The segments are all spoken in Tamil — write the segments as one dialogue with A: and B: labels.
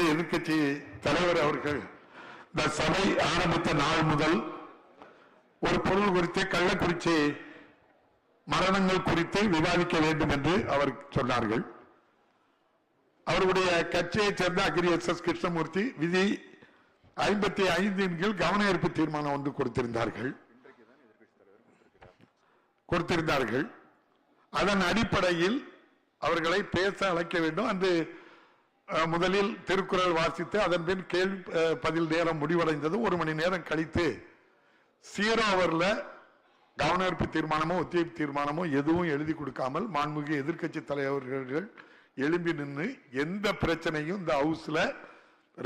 A: மாண்புமிகு எதிர்கட்சி தலைவர் அவர்கள். இந்த சபை ஆரம்பித்த நாள் முதல் ஒரு பொருள் குறித்து கள்ளக்குறிச்சி மரணங்கள் குறித்து விவாதிக்க வேண்டும் என்று அவர் சொன்னார்கள். அவருடைய கட்சியைச் சேர்ந்த அக்ரி எஸ் எஸ் கிருஷ்ணமூர்த்தி விதி ஐம்பத்தி ஐந்தின் கீழ் கவன ஈர்ப்பு தீர்மானம் ஒன்று கொடுத்திருந்தார்கள். கொடுத்திருந்தார்கள். அதன் அடிப்படையில் அவர்களை பேச அழைக்க வேண்டும். அன்று முதலில் திருக்குறள் வாசித்து அதன் பின் கேள்வி பதில் நேரம் முடிவடைந்தது. ஒரு மணி நேரம் கழித்து சீரோ அவர்ல கவனர்ப்பு தீர்மானமோ ஒத்திவைப்பு தீர்மானமோ எதுவும் எழுதி கொடுக்காமல் மாண்புமிகு எதிர்க்கட்சி தலைவர்கள் எழும்பி நின்று எந்த பிரச்சனையும் இந்த ஹவுஸில்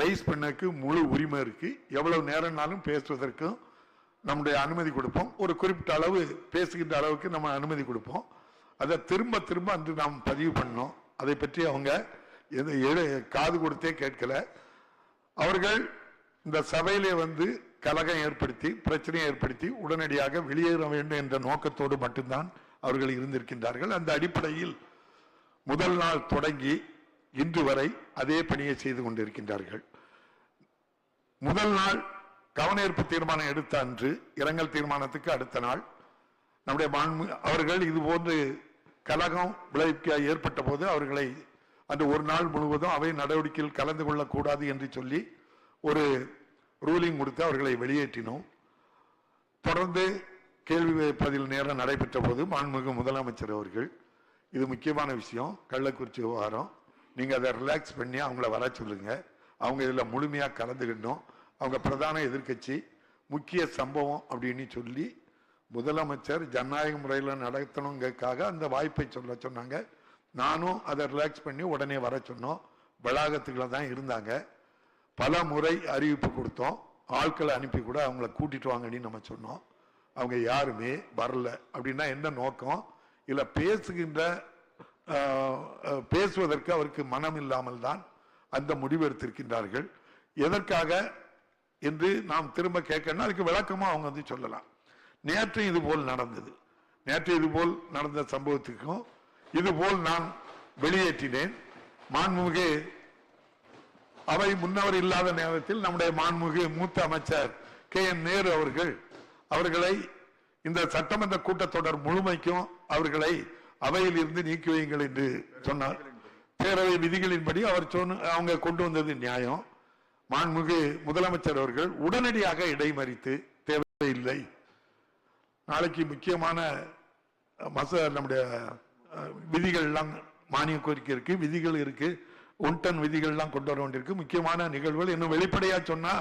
A: ரைஸ் பண்ணக்கு முழு உரிமை இருக்கு. எவ்வளவு நேரம்னாலும் பேசுவதற்கும் நம்முடைய அனுமதி கொடுப்போம். ஒரு குறிப்பிட்ட அளவு பேசுகின்ற அளவுக்கு நம்ம அனுமதி கொடுப்போம். அதை திரும்ப திரும்ப அன்று நாம் பதிவு பண்ணோம். அதை பற்றி அவங்க காது கொடுத்தே கேட்கல. அவர்கள் இந்த சபையிலே வந்து கலகம் ஏற்படுத்தி பிரச்சனையை ஏற்படுத்தி உடனடியாக வெளியேற வேண்டும் என்ற நோக்கத்தோடு மட்டும்தான் அவர்கள் இருந்திருக்கின்றார்கள். அந்த அடிப்படையில் முதல் நாள் தொடங்கி இன்று வரை அதே பணியை செய்து கொண்டிருக்கின்றார்கள். முதல் நாள் கவனேற்பு தீர்மானம் எடுத்த அன்று இரங்கல் தீர்மானத்துக்கு அடுத்த நாள் நம்முடைய அவர்கள் இது போன்று கலகம் விளைவிக்க ஏற்பட்ட போது அவர்களை அந்த ஒரு நாள் முழுவதும் அவை நடவடிக்கையில் கலந்து கொள்ளக்கூடாது என்று சொல்லி ஒரு ரூலிங் கொடுத்து அவர்களை வெளியேற்றினோம். தொடர்ந்து கேள்வி பதில் நேரம் நடைபெற்ற போது மாண்புமிகு முதலமைச்சர் அவர்கள் இது முக்கியமான விஷயம் கள்ளக்குறிச்சி விவகாரம். நீங்கள் அதை ரிலாக்ஸ் பண்ணி அவங்கள வர சொல்லுங்க. அவங்க இதில் முழுமையாக கலந்துக்கிட்டோம் அவங்க பிரதான எதிர்க்கட்சி முக்கிய சம்பவம் அப்படின்னு சொல்லி முதலமைச்சர் ஜனநாயக முறையில் நடத்தணுங்கிறதுக்காக அந்த வாய்ப்பை சொல்ல சொன்னாங்க. நானும் அதை ரிலாக்ஸ் பண்ணி உடனே வர சொன்னோம். வளாகத்துக்குள்ள தான் இருந்தாங்க. பல முறை அறிவிப்பு கொடுத்தோம். ஆட்களை அனுப்பி கூட அவங்கள கூட்டிட்டு வாங்கன்னு நம்ம சொன்னோம். அவங்க யாருமே வரல. அப்படின்னா என்ன நோக்கம்? இல்லை பேசுகின்ற பேசுவதற்கு அவருக்கு மனம் இல்லாமல் தான் அந்த முடிவு எடுத்திருக்கின்றார்கள். எதற்காக என்று நாம் திரும்ப கேட்கணும் அதுக்கு விளக்கமாக அவங்க வந்து சொல்லலாம். நேற்று இதுபோல் நடந்தது. நேற்று இதுபோல் நடந்த சம்பவத்துக்கும் இது போல் நான் வெளியேற்றினேன். மாண்புமிகு அவை முன்னவர் இல்லாத நேரத்தில் நம்முடைய மாண்புமிகு மூத்த அமைச்சர் கே. என். நேரு அவர்கள் அவர்களை இந்த சட்டமன்ற கூட்டத்தொடர் முழுமைக்கும் அவர்களை அவையில் இருந்து நீக்கி வையுங்கள் என்று சொன்னார். பேரவை விதிகளின்படி அவர் சொன்ன அவங்க கொண்டு வந்தது நியாயம். மாண்புமிகு முதலமைச்சர் அவர்கள் உடனடியாக இடைமறித்து தேவையில்லை. நாளைக்கு முக்கியமான மச நம்முடைய விதிகள்லாம் விதிகள் எல்லாம் மானிய கோரிக்கை இருக்கு விதிகள் இருக்கு. ஒன்டன் விதிகள்லாம் கொண்டு வர வேண்டியிருக்கு. முக்கியமான நிகழ்வுகள் இன்னும் வெளிப்படையா சொன்னா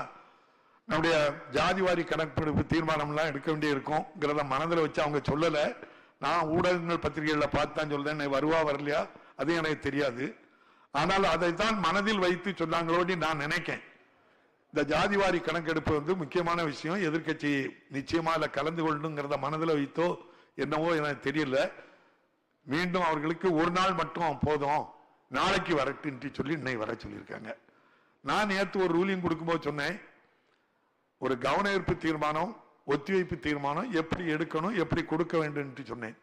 A: நம்முடைய ஜாதிவாரி கணக்கெடுப்பு தீர்மானம்லாம் எடுக்க வேண்டி இருக்கும்ங்கிறத மனதில் வச்சு அவங்க சொல்லலை. நான் ஊடகங்கள் பத்திரிகைகள்ல பார்த்தான் சொல்லுதேன் "நீ வருவா வரலையா? அது எனக்கு தெரியாது. ஆனால் அதைத்தான் மனதில் வைத்து சொன்னாங்களோன்னு நான் நினைக்கேன். இந்த ஜாதிவாரி கணக்கெடுப்பு வந்து முக்கியமான விஷயம். எதிர்க்கட்சி நிச்சயமாக அதில் கலந்து கொள்ளணுங்கிறத மனதில் வைத்தோ என்னவோ எனக்கு தெரியல. மீண்டும் அவர்களுக்கு ஒரு நாள் மட்டும் போதும். நாளைக்கு வரட்டுன்ட்டு சொல்லி இன்னை வர சொல்லியிருக்காங்க. நான் நேற்று ஒரு ரூலிங் கொடுக்கும்போது சொன்னேன். ஒரு கவனஈர்ப்பு தீர்மானம் ஒத்திவைப்பு தீர்மானம் எப்படி எடுக்கணும் எப்படி கொடுக்க வேண்டும் என்று சொன்னேன்.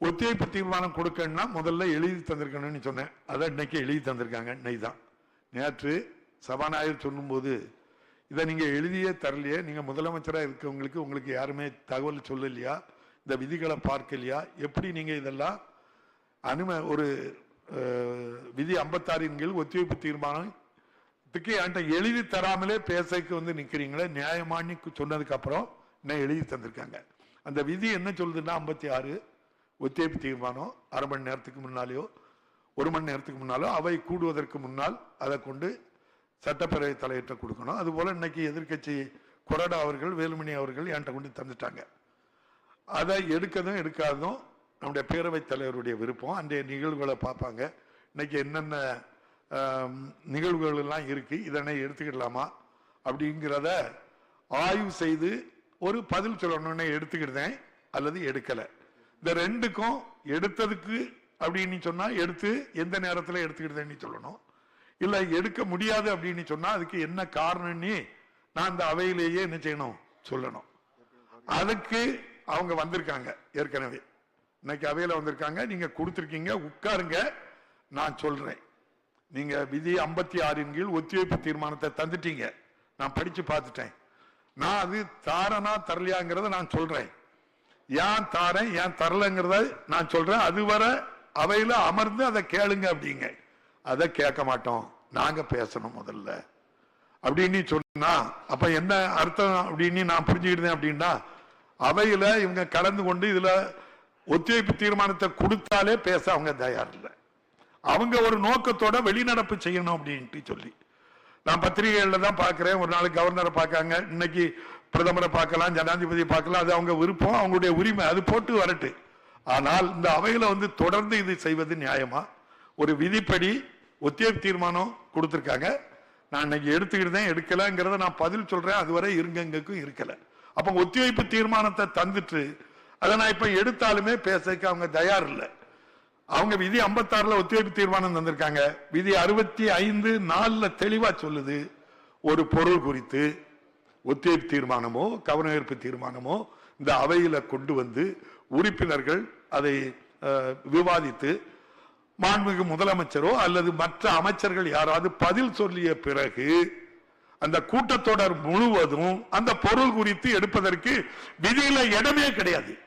A: ஒத்திவைப்பு தீர்மானம் கொடுக்கணும்னா முதல்ல எழுதி தந்திருக்கணும்னு சொன்னேன். அதான் இன்னைக்கு எழுதி தந்திருக்காங்க இன்னைக்கு தான். நேற்று சபாநாயகர் சொல்லும்போது இதை நீங்கள் எழுதியே தரலையே நீங்கள் முதலமைச்சராக இருக்கவங்களுக்கு உங்களுக்கு யாருமே தகவல் சொல்லலையா? இந்த விதிகளை பார்க்கலையா? எப்படி நீங்கள் இதெல்லாம் அனும ஒரு விதி ஐம்பத்தாறின் கீழ் ஒத்திவைப்பு தீர்மானத்துக்கு என்கிட்ட எழுதி தராமலே பேசக்கு வந்து நிற்கிறீங்களே நியாயமானி சொன்னதுக்கு அப்புறம் என்ன எழுதி தந்திருக்காங்க? அந்த விதி என்ன சொல்லுதுன்னா ஐம்பத்தி ஆறு ஒத்திவைப்பு தீர்மானம் அரை மணி நேரத்துக்கு முன்னாலேயோ ஒரு மணி நேரத்துக்கு முன்னாலோ அவை கூடுவதற்கு முன்னால் அதை கொண்டு சட்டப்பேரவை தலையிட்ட கொடுக்கணும். அதுபோல் இன்னைக்கு எதிர்க்கட்சி கொரடா அவர்கள் வேலுமணி அவர்கள் என்கிட்ட கொண்டு தந்துட்டாங்க. அதை எடுக்கதும் எடுக்காததும் நம்முடைய பேரவைத் தலைவருடைய விருப்பம். அன்றைய நிகழ்வுகளை பார்ப்பாங்க. இன்னைக்கு என்னென்ன ஆம், நிகழ்வுகள் எல்லாம் இருக்கு இதனை எடுத்துக்கிடலாமா அப்படிங்கிறத ஆய்வு செய்து ஒரு பதில் சொல்லணும்னு எடுத்துக்கிட்டேன். அல்லது எடுக்கலை. இந்த ரெண்டுக்கும் எடுத்ததுக்கு அப்படின்னு சொன்னால் எடுத்து எந்த நேரத்தில் எடுத்துக்கிட்டேன்னு சொல்லணும். இல்லை எடுக்க முடியாது அப்படின்னு சொன்னால் அதுக்கு என்ன காரணம்னு நான் இந்த அவையிலேயே என்ன செய்யணும் சொல்லணும். அதுக்கு அவங்க வந்திருக்காங்க ஏற்கனவே. இன்னைக்கு அவையில் வந்திருக்காங்க நீங்கள் கொடுத்துருக்கீங்க உட்காருங்க நான் சொல்கிறேன் நீங்கள் விதி ஐம்பத்தி ஆறின் கீழ் ஒத்திவைப்பு தீர்மானத்தை தந்துட்டீங்க. நான் படித்து பார்த்துட்டேன். நான் அது தாரனா தரலையாங்கிறத நான் சொல்கிறேன் ஏன் தாரேன் ஏன் தரலைங்கிறத நான் சொல்றேன். அதுவரை அவையில் அமர்ந்து அதை கேளுங்க அப்படிங்க. அதை கேட்க மாட்டோம். நாங்கள் பேசணும் முதல்ல. அப்படின்னு சொன்னா அப்ப என்ன அர்த்தம் அப்படின்னு நான் புரிஞ்சுக்கிட்டேன் அப்படின்னா அவையில இவங்க கலந்து கொண்டு இதுல ஒத்திவைப்பு தீர்மானத்தை கொடுத்தாலே பேச அவங்க தயார் இல்லை. அவங்க ஒரு நோக்கத்தோட வெளிநடப்பு செய்யணும் அப்படின்ட்டு சொல்லி. நான் பத்திரிகைகளில் தான் பார்க்குறேன் ஒரு நாள் கவர்னரை பார்க்காங்க. இன்னைக்கு பிரதமரை பார்க்கலாம் ஜனாதிபதி பார்க்கலாம். அது அவங்க விருப்பம் அவங்களுடைய உரிமை. அது போட்டு வரட்டு. ஆனால் இந்த அவையில் வந்து தொடர்ந்து இது செய்வது நியாயமா? ஒரு விதிப்படி ஒத்திவைப்பு தீர்மானம் கொடுத்துருக்காங்க. நான் இன்னைக்கு எடுத்துக்கிட்டேன் எடுக்கலங்கிறத நான் பதில் சொல்கிறேன் அதுவரை இருங்கங்கக்கும் இருக்கலை. அப்ப ஒத்திவைப்பு தீர்மானத்தை தந்துட்டு அதை நான் இப்ப எடுத்தாலுமே பேசக்கு அவங்க தயார் இல்லை. அவங்க விதி 56 ஒத்திவைப்பு தீர்மானம் தந்திருக்காங்க. விதி அறுபத்தி ஐந்து நாலுல தெளிவா சொல்லுது ஒரு பொருள் குறித்து ஒத்திவைப்பு தீர்மானமோ கவனஈர்ப்பு தீர்மானமோ இந்த அவையில கொண்டு வந்து உறுப்பினர்கள் அதை விவாதித்து மாண்புமிகு முதலமைச்சரோ அல்லது மற்ற அமைச்சர்கள் யாராவது பதில் சொல்லிய பிறகு அந்த கூட்டத்தொடர் முழுவதும் அந்த பொருள் குறித்து எடுப்பதற்கு விதியில இடமே கிடையாது.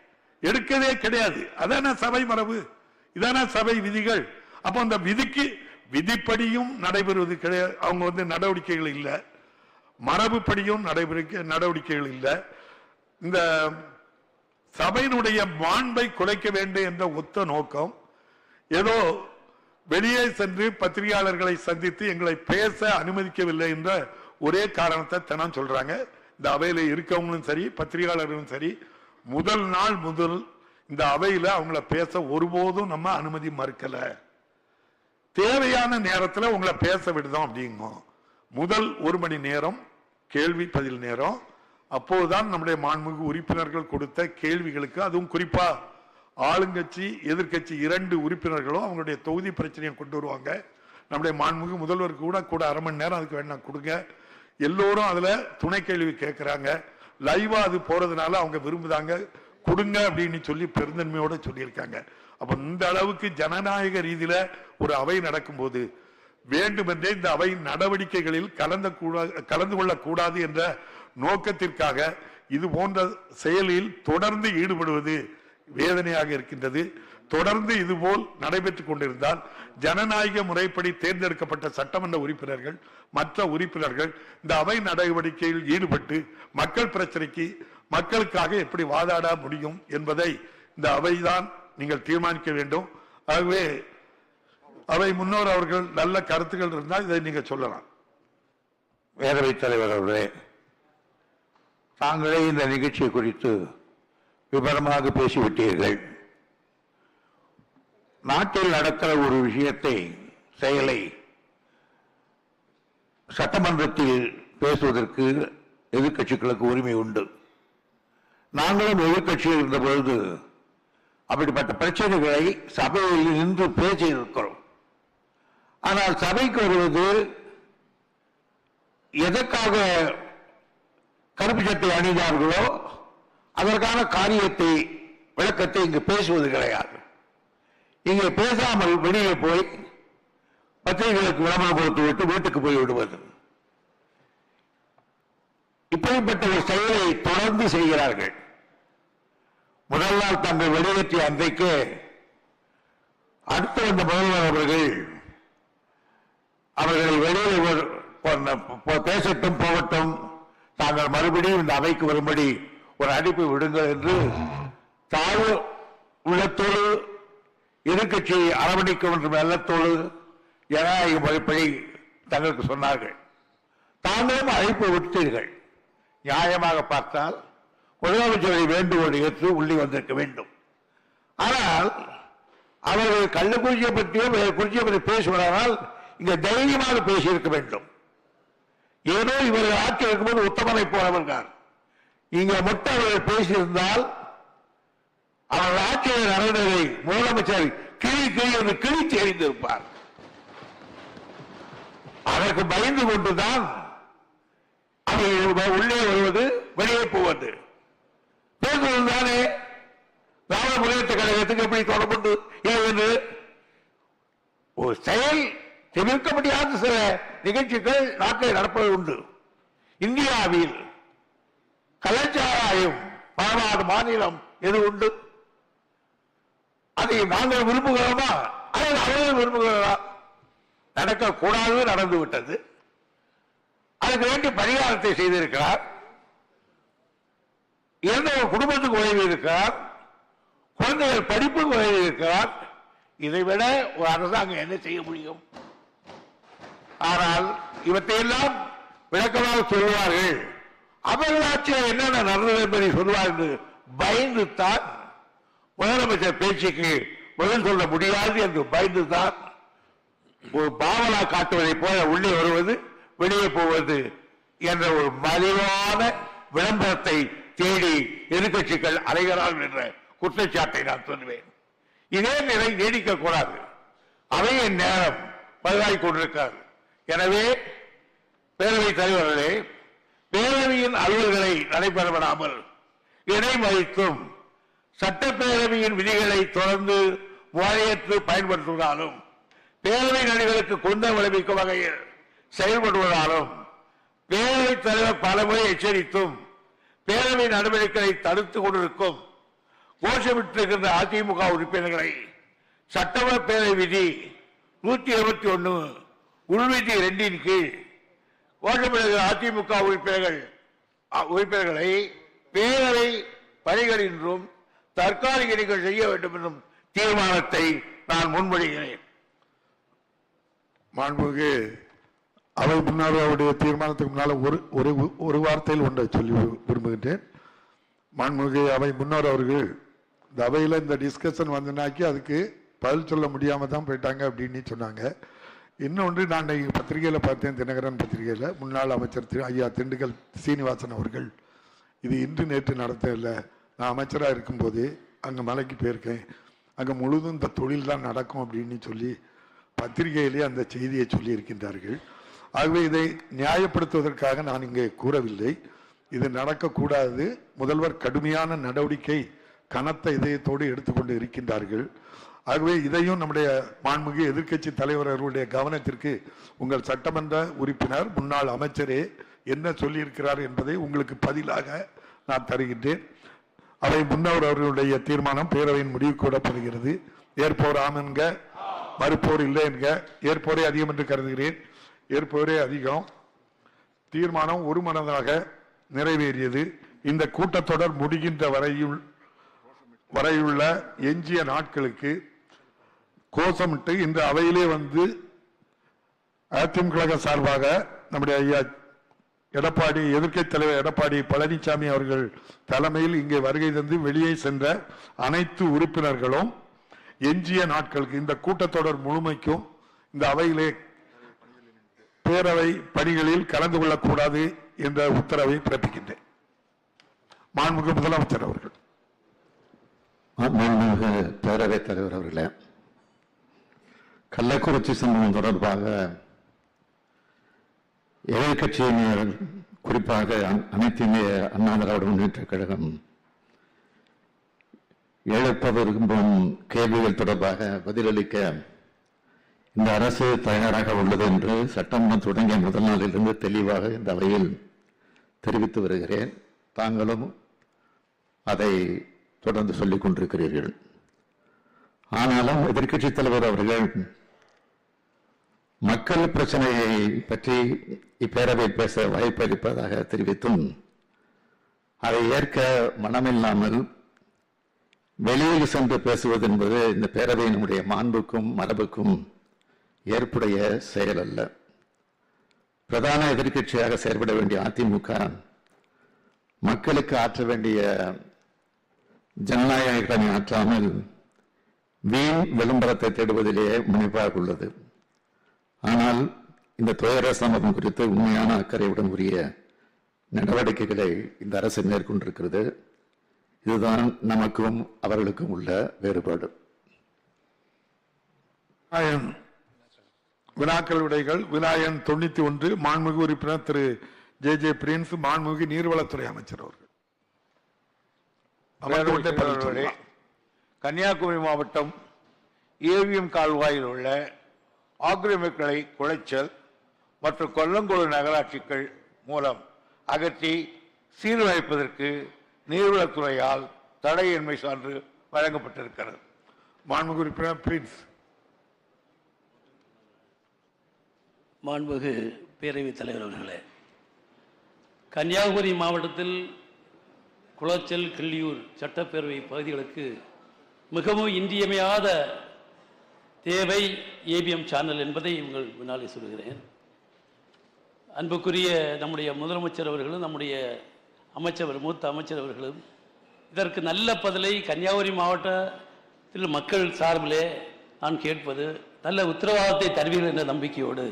A: எடுக்கவே கிடையாது. அதான சபை மரபு? இதான சபை விதிகள்? அப்போ அந்த விதிக்கு விதிப்படியும் நடைபெறுவது கிடையாது அவங்க வந்து நடவடிக்கைகள் இல்லை. மரபுப்படியும் நடைபெற நடவடிக்கைகள் இல்லை. இந்த சபையினுடைய மாண்பை குலைக்க வேண்டும் என்ற ஒத்த நோக்கம். ஏதோ வெளியே சென்று பத்திரிகையாளர்களை சந்தித்து எங்களை பேச அனுமதிக்கவில்லை என்ற ஒரே காரணத்தை தினம் சொல்றாங்க. இந்த அவையில இருக்கவங்களும் சரி பத்திரிகையாளர்களும் சரி முதல் நாள் முதல் இந்த அவையில அவங்கள பேச ஒருபோதும் நம்ம அனுமதி மறுக்கல. தேவையான நேரத்தில் உங்களை பேச விடுதோம் அப்படிங்கும் முதல் ஒரு மணி நேரம் கேள்வி பதில் நேரம். அப்போதுதான் நம்முடைய மாண்புமிகு உறுப்பினர்கள் கொடுத்த கேள்விகளுக்கு அதுவும் குறிப்பா ஆளுங்கட்சி எதிர்க்கட்சி இரண்டு உறுப்பினர்களும் அவங்களுடைய தொகுதி பிரச்சனையை கொண்டு வருவாங்க. நம்முடைய மாண்புமிகு முதல்வருக்கு கூட கூட அரை மணி நேரம் அதுக்கு வேணா கொடுங்க. எல்லோரும் அதுல துணை கேள்வி கேட்கறாங்க லைவா அது போறதுனால அவங்க விரும்புதாங்க. கொடுங்க அப்படின்னு சொல்லி பெருந்தன்மையோட சொல்லியிருக்காங்க. அப்ப இந்த அளவுக்கு ஜனநாயக ரீதியில ஒரு அவை நடக்கும்போது வேண்டுமென்றே இந்த அவை நடவடிக்கைகளில் கலந்த கலந்து கொள்ளக்கூடாது என்ற நோக்கத்திற்காக இது போன்ற செயலில் தொடர்ந்து ஈடுபடுவது வேதனையாக இருக்கின்றது. தொடர்ந்து இதுபோல் நடைபெற்றுக் கொண்டிருந்தால் ஜனநாயக முறைப்படி தேர்ந்தெடுக்கப்பட்ட சட்டமன்ற உறுப்பினர்கள் மற்ற உறுப்பினர்கள் இந்த அவை நடவடிக்கையில் ஈடுபட்டு மக்கள் பிரச்சனைக்கு மக்களுக்காக எப்படி வாதாட முடியும் என்பதை இந்த அவைதான் நீங்கள் தீர்மானிக்க வேண்டும். ஆகவே அவை முன்னோர் அவர்கள் நல்ல கருத்துக்கள் இருந்தால் இதை நீங்க சொல்லலாம்.
B: பேரவைத் தலைவர் அவர்களே தாங்களே இந்த நிகழ்ச்சி குறித்து விவரமாக பேசிவிட்டீர்கள். நாட்டில் நடக்கிற ஒரு விஷயத்தை செயலை சட்டமன்றத்தில் பேசுவதற்கு எதிர்க்கட்சிகளுக்கு உரிமை உண்டு. நாங்களும் எதிர்கட்சியில் இருந்த பொழுது அப்படிப்பட்ட பிரச்சனைகளை சபையில் நின்று பேசியிருக்கிறோம் ஆனால் சபைக்கு வருவது எதற்காக கருப்பு சட்டை அணிந்தார்களோ அதற்கான காரியத்தை விளக்கத்தை இங்கு பேசுவது கிடையாது. இங்கே பேசாமல் வெளியே போய் பத்திரிகைகளுக்கு விளம்பரம் கொடுத்து விட்டு வீட்டுக்கு போய் விடுவது. இப்படிப்பட்ட ஒரு செயலை தொடர்ந்து செய்கிறார்கள். முதல் நாள் தங்கள் வெளியேற்றிய அன்றைக்கு அடுத்த இந்த முதல்வர் அவர்கள் அவர்களை வெளியில் ஒரு- பேசட்டும் போகட்டும். தாங்கள் மறுபடியும் இந்த அவைக்கு வரும்படி ஒரு அடிப்பை விடுங்கள் என்று தாழ்வு உள்ளத்தோடு எதிர்கட்சியை அரவணைக்கும் என்று வெள்ளத்தோடு? ஜனநாயக வகுப்பை தங்களுக்கு சொன்னார்கள். தாங்களும் அழைப்பு விட்டீர்கள் நியாயமாக பார்த்தால் முதலமைச்சரை வேண்டுகோள் ஏற்று உள்ளே வந்திருக்க வேண்டும். ஆனால் அவர்கள் கள்ளக்குறிச்சியை பற்றியோ குறிச்சியை பற்றி பேசுவதானால் இங்கே தைரியமாக பேசியிருக்க வேண்டும். ஏதோ இவர்கள் ஆட்சி இருக்கும்போது உத்தமனை போனவர்கள் இங்கே மட்டும் அவர்கள் பேசியிருந்தால் அவர்கள் ஆட்சியை நடந்ததை முதலமைச்சர் கிளி கிளி என்று கிழித்து எறிந்திருப்பார் அதற்கு பயந்து கொண்டுதான் அவர்கள் உள்ளே வருவது வெளியே போவது. பேசுவது தானே திராவிட முன்னேற்ற கழகத்துக்கு எப்படி தொடர்பு என்று ஒரு செயல் தவிர்க்க நிகழ்ச்சிகள் நாட்டில் நடப்பது உண்டு. இந்தியாவில் கலாச்சாரம் பாடாத மாநிலம் எது உண்டு? அதை நாங்கள் விரும்புகிறோமா அதை அவர்கள் விரும்புகிறதா நடக்கக்கூடாது நடந்து விட்டது. அதுக்கு வேண்டி பரிகாரத்தை செய்திருக்கிறார். இருந்த ஒரு குடும்பத்துக்கு உதவி இருக்கிறார் குழந்தைகள் படிப்புக்கு உதவி இருக்கிறார் இதை விட ஒரு அரசாங்கம் என்ன செய்ய முடியும்? ஆனால் இவற்றையெல்லாம் விளக்கமாக சொல்வார்கள். அவர்கள் ஆட்சியில் என்னென்ன நடந்தது என்பதை சொல்வார் என்று பயந்துத்தான் முதலமைச்சர் பேச்சுக்கு பதில் சொல்ல முடியாது என்று பயந்து தான் ஒரு பாவலா காட்டுவதைப் போல உள்ளே வருவது வெளியே போவது என்ற ஒரு மலிவான விளம்பரத்தை தேடி எதிர்கட்சிகள் அலைகிறார்கள் என்ற குற்றச்சாட்டை நான் சொல்லுவேன். இதே நிலை நீடிக்க கூடாது. அவையின் நேரம் பதிவாகிக் கொண்டிருக்கிறது. எனவே பேரவைத் தலைவர்களே பேரவையின் அலுவல்களை நடைபெற விடாமல் இடைமறித்தும் சட்டப்பேரவையின் விதிகளை தொடர்ந்து முறையற்று பயன்படுத்துவதாலும் பேரவை நடிகளுக்கு குந்தம் விளைவிக்கும் வகையில் செயல்படுவதாலும் பேரவைத் தலைவர் பலமுறை எச்சரித்தும் பேரவை நடவடிக்கைகளை தடுத்துக் கொண்டிருக்கும் கோஷமிட்டிருக்கின்ற அதிமுக உறுப்பினர்களை சட்டமன்ற பேரவை விதி நூத்தி இருபத்தி ஒன்னு உள்விதி ரெண்டின் கீழ் கோஷமிடுகிற அதிமுக உறுப்பினர்கள் உறுப்பினர்களை பேரவை பணிகள் என்றும் தற்காலிக நீங்கள் செய்ய வேண்டும் என்னும் தீர்மானத்தை நான் முன்மொழிகிறேன்.
A: மாண்புமிகு அவை முன்னாள் அவருடைய தீர்மானத்துக்கு முன்னால் ஒரு ஒரு ஒரு வார்த்தையில் ஒன்றை சொல்லி விரும்புகின்றேன். மாண்புமிகு அவை முன்னோர் அவர்கள் இந்த அவையில் இந்த டிஸ்கஷன் வந்தனாக்கி அதுக்கு பதில் சொல்ல முடியாமல் தான் போயிட்டாங்க அப்படின்னு சொன்னாங்க. இன்னொன்று நான் இன்னைக்கு பத்திரிகையில் பார்த்தேன் தினகரன் பத்திரிகையில் முன்னாள் அமைச்சர் திரு ஐயா திண்டுக்கல் சீனிவாசன் அவர்கள். இது இன்று நேற்று நடத்தல நான் அமைச்சராக இருக்கும்போது அங்கே மலைக்கு போயிருக்கேன். அங்கே முழுதும் இந்த தொழில் தான் நடக்கும் அப்படின்னு சொல்லி பத்திரிகையிலே அந்த செய்தியை சொல்லியிருக்கின்றார்கள். ஆகவே இதை நியாயப்படுத்துவதற்காக நான் இங்கே கூறவில்லை. இது நடக்கக்கூடாது. முதல்வர் கடுமையான நடவடிக்கை கனத்த இதயத்தோடு எடுத்துக்கொண்டு இருக்கின்றார்கள். ஆகவே இதையும் நம்முடைய மாண்புமிகு எதிர்க்கட்சி தலைவர் அவர்களுடைய கவனத்திற்கு உங்கள் சட்டமன்ற உறுப்பினர் முன்னாள் அமைச்சரே என்ன சொல்லியிருக்கிறார் என்பதை உங்களுக்கு பதிலாக நான் தருகின்றேன். அவை முன்னவர் அவர்களுடைய தீர்மானம் பேரவையின் முடிவு கூடப்படுகிறது ஏற்போர் ஆம் என்க மறுப்போர் இல்லை என்க. ஏற்போரே அதிகம் என்று கருதுகிறேன். ஏற்போரே அதிகம். தீர்மானம் ஒரு மனதாக நிறைவேறியது. இந்த கூட்டத்தொடர் முடிகின்ற வரையுள் வரையுள்ள எஞ்சிய நாட்களுக்கு கோஷமிட்டு இந்த அவையிலே வந்து அதிமுக சார்பாக நம்முடைய ஐயா எடப்பாடி எதிர்க்கட்சி தலைவர் எடப்பாடி பழனிசாமி அவர்கள் தலைமையில் இங்கே வருகை தந்து வெளியே சென்ற அனைத்து உறுப்பினர்களும் எஞ்சிய நாட்களுக்கு இந்த கூட்டத்தொடர் முழுமைக்கும் இந்த அவையிலே பேரவை பணிகளில் கலந்து கொள்ளக்கூடாது என்ற உத்தரவை பிறப்பிக்கின்றேன். மாண்புமிகு முதலமைச்சர் அவர்கள்.
C: மாண்புமிகு பேரவைத் தலைவர் அவர்களே கள்ளக்குறிச்சி சம்பவம் தொடர்பாக எதிர்கட்சியினர் குறிப்பாக அ- அனைத்து இந்திய அண்ணா திராவிட முன்னேற்ற கழகம். எழுப்ப விரும்பும் கேள்விகள் தொடர்பாக பதிலளிக்க இந்த அரசு தயாராக உள்ளது என்று சட்டமன்றம் தொடங்கிய முதல் நாளிலிருந்து தெளிவாக இந்த அவையில் தெரிவித்து வருகிறேன். தாங்களும் அதை தொடர்ந்து சொல்லிக் கொண்டிருக்கிறீர்கள். ஆனாலும் எதிர்கட்சித் தலைவர் அவர்கள் மக்கள் பிரச்சனையை பற்றி இப்பேரவை பேச வாய்ப்பளிப்பதாக தெரிவித்தும் அதை ஏற்க மனமில்லாமல் வெளியில் சென்று பேசுவது என்பது இந்த பேரவையினுடைய மாண்புக்கும் மரபுக்கும் ஏற்புடைய செயல் அல்ல. பிரதான எதிர்க்கட்சியாக செயல்பட வேண்டிய அதிமுக மக்களுக்கு ஆற்ற வேண்டிய ஜனநாயக கடனை ஆற்றாமல் வீண் விளம்பரத்தை தேடுவதிலேயே முனைப்பாக உள்ளது. ஆனால் இந்த துயர சம்பவம் குறித்து உண்மையான அக்கறையுடன் உரிய நடவடிக்கைகளை இந்த அரசு மேற்கொண்டிருக்கிறது. இதுதான் நமக்கும் அவர்களுக்கும் உள்ள வேறுபாடு.
A: விநாயகன் வினாக்கள் விடைகள் விநாயகன் தொண்ணூத்தி ஒன்று மாண்புமிகு உறுப்பினர் திரு ஜே ஜே பிரின்ஸ் மாண்புமிகு நீர்வளத்துறை அமைச்சர் அவர்கள்.
B: கன்னியாகுமரி மாவட்டம் ஏவிஎம் கால்வாயில் உள்ள ஆக்கிரமிப்புகளை குலைச்சல் மற்றும் கொல்லங்கோடு நகராட்சிகள் மூலம் அகற்றி சீரமைப்பதற்கு நீர்வளத்துறையால் தடையின்மை சான்று வழங்கப்பட்டிருக்கிறது.
A: மாண்புமிகு உறுப்பினர் பிரின்ஸ்.
D: மாண்புமிகு பேரவைத் தலைவர் அவர்களே கன்னியாகுமரி மாவட்டத்தில் குளச்சல் கிள்ளியூர் சட்டப்பேரவை பகுதிகளுக்கு மிகவும் இன்றியமையாத தேவை ஏபிஎம் சேனல் என்பதை உங்கள் முன்னாலே சொல்கிறேன் அன்புக்குரிய நம்முடைய முதலமைச்சர் அவர்களும் நம்முடைய அமைச்சர் மூத்த அமைச்சர் அவர்களும் இதற்கு நல்ல பதிலை கன்னியாகுமரி மாவட்டத்தில் மக்கள் சார்பிலே நான் கேட்பது நல்ல உத்தரவாதத்தை தருவீர்கள் என்ற நம்பிக்கையோடு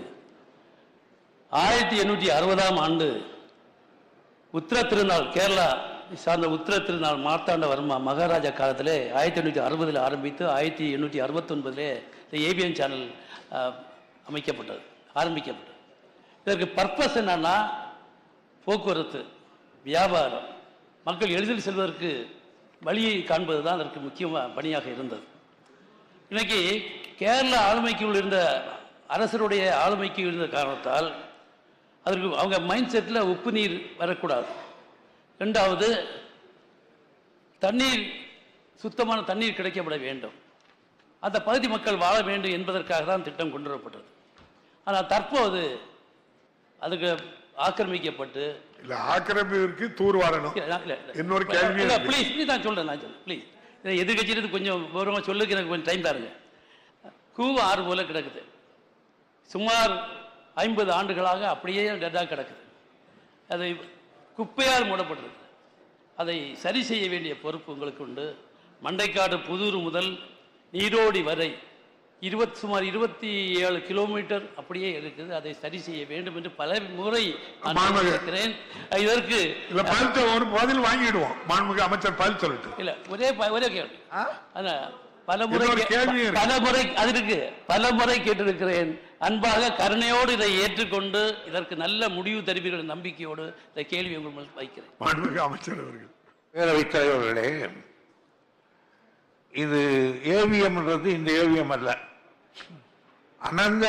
D: ஆயிரத்தி எண்ணூற்றி அறுபதாம் ஆண்டு உத்திர திருநாள் கேரளா சார்ந்த உத்திர திருநாள் மார்த்தாண்ட வர்மா மகாராஜா காலத்திலே ஆயிரத்தி எண்ணூற்றி அறுபதில் ஆரம்பித்து ஆயிரத்தி எண்ணூற்றி அறுபத்தொன்பதிலே இந்த ஏபிஎன் சேனல் அமைக்கப்பட்டது ஆரம்பிக்கப்பட்டது. இதற்கு பர்பஸ் என்னன்னா போக்குவரத்து வியாபாரம். மக்கள் எளிதில் செல்வதற்கு வழியை காண்பது தான் அதற்கு முக்கியமாக பணியாக இருந்தது. இன்னைக்கு கேரள ஆளுமைக்குள் இருந்த அரசருடைய ஆளுமைக்கு இருந்த காரணத்தால் அதற்கு அவங்க மைண்ட் செட்டில் உப்பு நீர் வரக்கூடாது. ரெண்டாவது தண்ணீர் சுத்தமான தண்ணீர் கிடைக்கப்பட வேண்டும். அந்த பகுதி மக்கள் வாழ வேண்டும் என்பதற்காக தான் திட்டம் கொண்டு வரப்பட்டது ஆனால் தற்போது அதுக்கு ஆக்கிரமிக்கப்பட்டு
A: இல்ல ஆக்கிரமிப்பிற்கு தூர் வரணும். இன்னொரு கேள்வி
D: please, please நான் சொல்றேன் நான் சொல்றேன் ப்ளீஸ் இதை எதிர்கட்சியிலிருந்து கொஞ்சம் விவரமாக சொல்லுக்கு எனக்கு கொஞ்சம் டைம் தாருங்க. கூவ ஆறு போல கிடக்குது. சுமார் ஐம்பது ஆண்டுகளாக அப்படியே டெட்டாக கிடக்குது. அதை குப்பையால் மூடப்பட்டிருக்கு. அதை சரி செய்ய வேண்டிய பொறுப்பு உங்களுக்கு உண்டு. மண்டைக்காடு புதூர் முதல் நீரோடி வரை இருபத் சுமார் இருபத்தி ஏழு கிலோமீட்டர் அப்படியே இருக்குது. அதை சரி செய்ய வேண்டும் என்று பல முறை இருக்கிறேன் இதற்கு
A: ஒரு பதில் வாங்கிடுவோம். மாண்புமிகு அமைச்சர் பதில் சொல்லட்டும்
D: இல்ல ஒரே ஒரே கேள்வி. ஆனா பல முறை. பல முறை அது இருக்கு. பல முறை கேட்டிருக்கிறேன். அன்பாக கருணையோடு இதை ஏற்றுக்கொண்டு இதற்கு நல்ல முடிவு தருவீர்கள் நம்பிக்கையோடு இந்த கேள்வி உங்கள் முன் வைக்கிறேன்.
A: மாண்புமிகு அமைச்சர் அவர்கள்.
B: பேரவைத் தலைவர்களே இது ஏவிஎம்ன்றது இந்த ஏவிஎம் அல்ல. அனந்த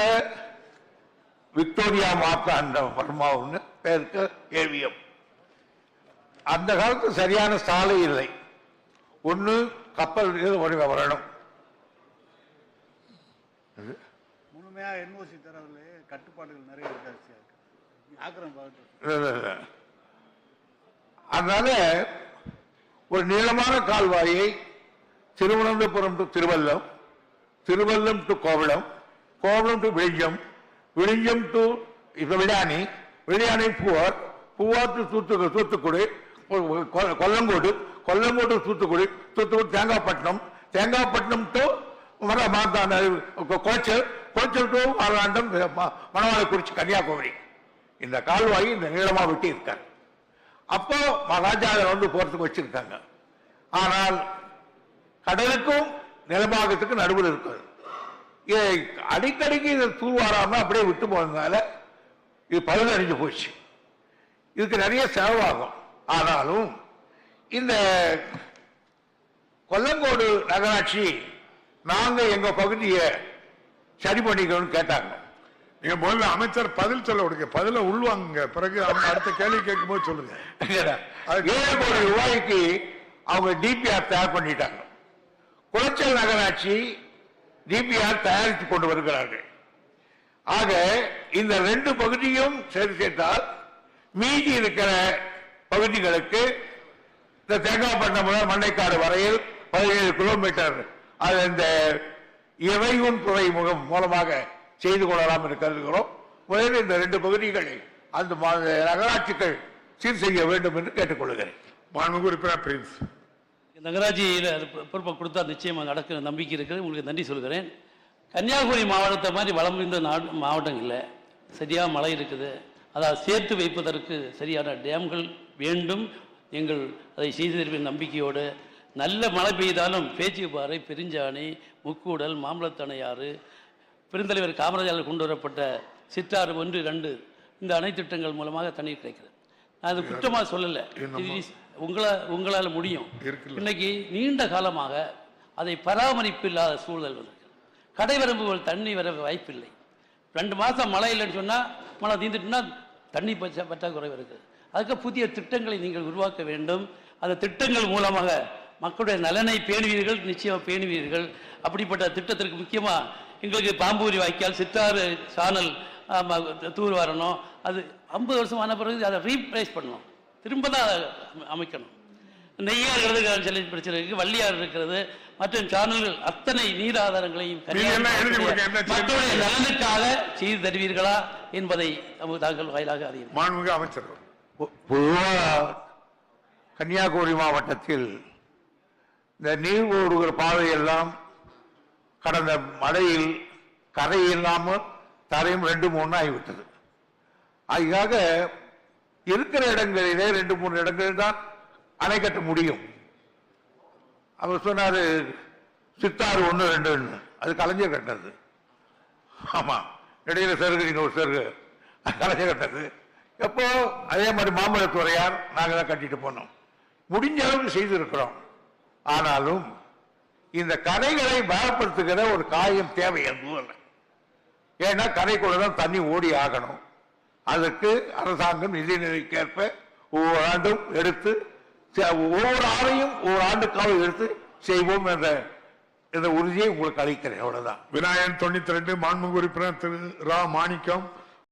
B: விக்டோரியா மார்த்தாண்ட வர்மாவுன்னு பேருக்கு ஏவிஎம் அந்த காலத்து சரியான சாலை இல்லை. ஒன்று கப்பல் வடிவ வரணும்
E: முழுமையாக என்ஓசி தரவில்லை கட்டுப்பாடுகள் நிறைய இருக்காச்சு.
B: அதனால ஒரு நீளமான கால்வாயை Thiruvananthapuram to Thiruvallam Thiruvallam to Kovalam Kovalam to Vizhinjam Vizhinjam to இப்ப விளையாணி விளையாணி பூவார் பூவார் டு தூத்துக்கு தூத்துக்குடி கொ- கொல்லங்கோடு கொல்லங்கோடு தூத்துக்குடி தூத்துக்குடி தேங்காய்பட்டினம் தேங்காய்பட்டினம் டு மர கோச்சல் கோச்சல் டு மாலாண்டம் மணவாளக்குறிச்சி கன்னியாகுமரி. இந்த கால்வாய் இந்த நீளமாக வெட்டி இருக்காங்க அப்போ ராஜா வந்து போகிறதுக்கு வச்சிருக்காங்க. ஆனால் கடலுக்கும் நிலபாகத்துக்கும் நடுவில் இருக்குது இதை அடிக்கடிக்கு இதை தூர்வாராம அப்படியே விட்டு போனதுனால இது பழுதடைஞ்சு போச்சு. இதுக்கு நிறைய செலவாகும். ஆனாலும் இந்த கொல்லங்கோடு நகராட்சி நாங்க எங்க பகுதியை சரி பண்ணிக்கணும்னு கேட்டாங்க.
A: நீங்க முதல்ல அமைச்சர் பதில் சொல்ல விடுங்க. பதில உள்வாங்குங்க. பிறகு அவங்க அடுத்த கேள்வி கேட்கும்போது சொல்லுங்க.
B: ஏழு கோடி ரூபாய்க்கு அவங்க டிபிஆர் தயார் பண்ணிட்டாங்க. குளச்சல் நகராட்சி டிபிஆர் தயாரித்து கொண்டு வருகிறார்கள். ஆக இந்த ரெண்டு பகுதியும் சரி செய்தால் மீதி இருக்கிற பகுதிகளுக்கு இந்த தேங்காய்பட்டினம் முதல் மண்டைக்காடு வரையில் பதினேழு கிலோமீட்டர் அது இந்த இறைவன் துறைமுகம் மூலமாக செய்து கொள்ளலாம் என்று கருதுகிறோம். முதலில் இந்த ரெண்டு பகுதிகளை அந்த நகராட்சிகள் சீர் செய்ய வேண்டும் என்று கேட்டுக்கொள்கிறேன்.
A: மாண்புமிகு உறுப்பினர் பிரின்ஸ்
D: நகராட்சியில் பொறுப்பை கொடுத்தா நிச்சயமாக நடக்கிற நம்பிக்கை இருக்குது உங்களுக்கு நன்றி சொல்கிறேன் கன்னியாகுமரி மாவட்டத்தை மாதிரி வளம் இருந்த நாடு மாவட்டம் இல்லை. சரியாக மழை இருக்குது. அதை சேர்த்து வைப்பதற்கு சரியான டேம்கள் வேண்டும். நீங்கள் அதை செய்து தருவின் நம்பிக்கையோடு. நல்ல மழை பெய்தாலும் பேச்சிப்பாறை பெருஞ்சாணி முக்கூடல் மாம்பழத்தணையாறு பெருந்தலைவர் காமராஜால் கொண்டு வரப்பட்ட சிற்றாறு ஒன்று ரெண்டு இந்த அணை திட்டங்கள் மூலமாக தண்ணீர் கிடைக்கிறது நான் அது குற்றமாக சொல்லலை. உங்களா உங்களால் முடியும். இன்னைக்கு நீண்ட காலமாக அதை பராமரிப்பு இல்லாத சூழல் வந்திருக்கு. கடைவரம்புகள் தண்ணி வர வாய்ப்பில்லை. ரெண்டு மாதம் மழை இல்லைன்னு சொன்னால் மழை தீர்ந்துட்டுனா தண்ணி பச்சா பற்றாக்குறை இருக்குது அதுக்கு புதிய திட்டங்களை நீங்கள் உருவாக்க வேண்டும். அந்த திட்டங்கள் மூலமாக மக்களுடைய நலனை பேணுவீர்கள் நிச்சயம் பேணுவீர்கள். அப்படிப்பட்ட திட்டத்திற்கு முக்கியமாக எங்களுக்கு பாம்பூரி வாய்க்கால் சித்தாறு சானல் தூர் வரணும். அது ஐம்பது வருஷம் ஆன பிறகு அதை ரீப்ளேஸ் பண்ணணும். திரும்ப தான் அமைக்கணும். நெய்யார் இருக்கிறது சொல்லி பிரச்சனை இருக்கு வள்ளியார் இருக்கிறது மற்றும் சேனல்கள் அத்தனை நீர் ஆதாரங்களையும்? மக்களுடைய நலனுக்காக செய்து தருவீர்களா என்பதை தாங்கள் வாயிலாக அறியும்
A: மாண்புமிகு அமைச்சர்.
B: பொ- பொதுவா கன்னியாகுமரி மாவட்டத்தில் இந்த நீர் ஓடுகிற பாதையெல்லாம் கடந்த மழையில் கரை இல்லாமல் தரையும் ரெண்டு மூணு ஆகிவிட்டது. அதுக்காக இருக்கிற இடங்களிலே ரெண்டு மூணு இடங்களில் தான் அணை கட்ட முடியும். அவர் சொன்னாரு சித்தாறு ஒன்று ரெண்டுன்னு அது கலைஞர் கட்டினது. ஆமா. இடையில சருகு நீங்க ஒரு சருகு. அது கலைஞர் கட்டினது. எப்போ? அதே மாதிரி மாமல்லத்துறையார் நாங்கள் தான் கட்டிட்டு போனோம். முடிஞ்ச அளவுக்கு செய்திருக்கிறோம். ஆனாலும் இந்த கரைகளை பலப்படுத்துகிற ஒரு காயம் தேவை எதுவும் இல்லை. ஏன்னா கரைக்குள்ள தான் தண்ணி ஓடி ஆகணும். அதுக்கு அரசாங்கம் நிதி நிலைக்கேற்ப ஒவ்வொரு ஆண்டும் எடுத்து செ- ஒவ்வொரு ஆணையும் ஒவ்வொரு ஆண்டுக்காக எடுத்து செய்வோம் என்ற இந்த உறுதியை உங்களுக்கு அளிக்கிறேன். அவ்வளவுதான்.
A: விநாயகன் தொண்ணூத்தி ரெண்டு மாண்புமிகு உறுப்பினர் திரு ரா மாணிக்கம்